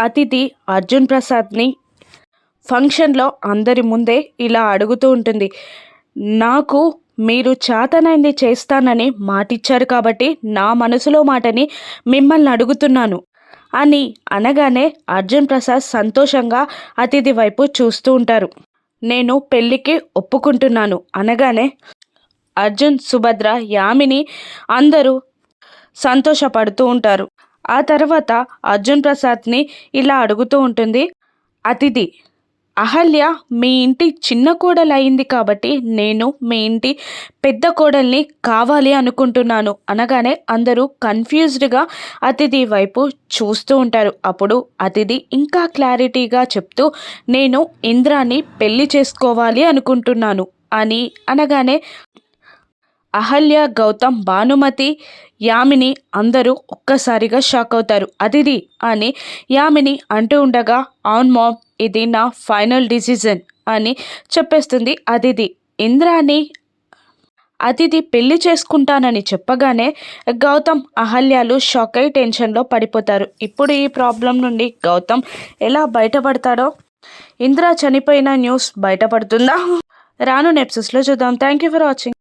అతిథి అర్జున్ ప్రసాద్ని ఫంక్షన్లో అందరి ముందే ఇలా అడుగుతూ ఉంటుంది. నాకు మీరు చేతనైంది చేస్తానని మాటిచ్చారు కాబట్టి నా మనసులో మాటని మిమ్మల్ని అడుగుతున్నాను అని అనగానే అర్జున్ ప్రసాద్ సంతోషంగా అతిథి వైపు చూస్తూ ఉంటారు. నేను పెళ్ళికి ఒప్పుకుంటున్నాను అనగానే అర్జున్ సుభద్ర యామిని అందరూ సంతోషపడుతూ ఉంటారు. ఆ తర్వాత అర్జున్ ప్రసాద్ని ఇలా అడుగుతూ ఉంటుంది అతిథి అహల్య మీ ఇంటి చిన్న కోడలు అయింది కాబట్టి నేను మీ ఇంటి పెద్ద కోడల్ని కావాలి అనుకుంటున్నాను అనగానే అందరూ కన్ఫ్యూజ్డ్గా అతిథి వైపు చూస్తూ ఉంటారు. అప్పుడు అతిథి ఇంకా క్లారిటీగా చెప్తూ నేను ఇంద్రాన్ని పెళ్ళి చేసుకోవాలి అనుకుంటున్నాను అని అనగానే అహల్య గౌతమ్ భానుమతి యామిని అందరూ ఒక్కసారిగా షాక్ అవుతారు. అదిది అని యామిని అంటూ ఉండగా అవును మామ్ ఇది నా ఫైనల్ డిసిజన్ అని చెప్పేస్తుంది అదిది. ఇంద్రాని అతిథి పెళ్ళి చేసుకుంటానని చెప్పగానే గౌతమ్ అహల్యాలు షాక్ అయి టెన్షన్లో పడిపోతారు. ఇప్పుడు ఈ ప్రాబ్లం నుండి గౌతమ్ ఎలా బయటపడతాడో? ఇంద్ర చనిపోయిన న్యూస్ బయటపడుతుందా? రాను నెప్సెస్లో చూద్దాం. Thank you for watching.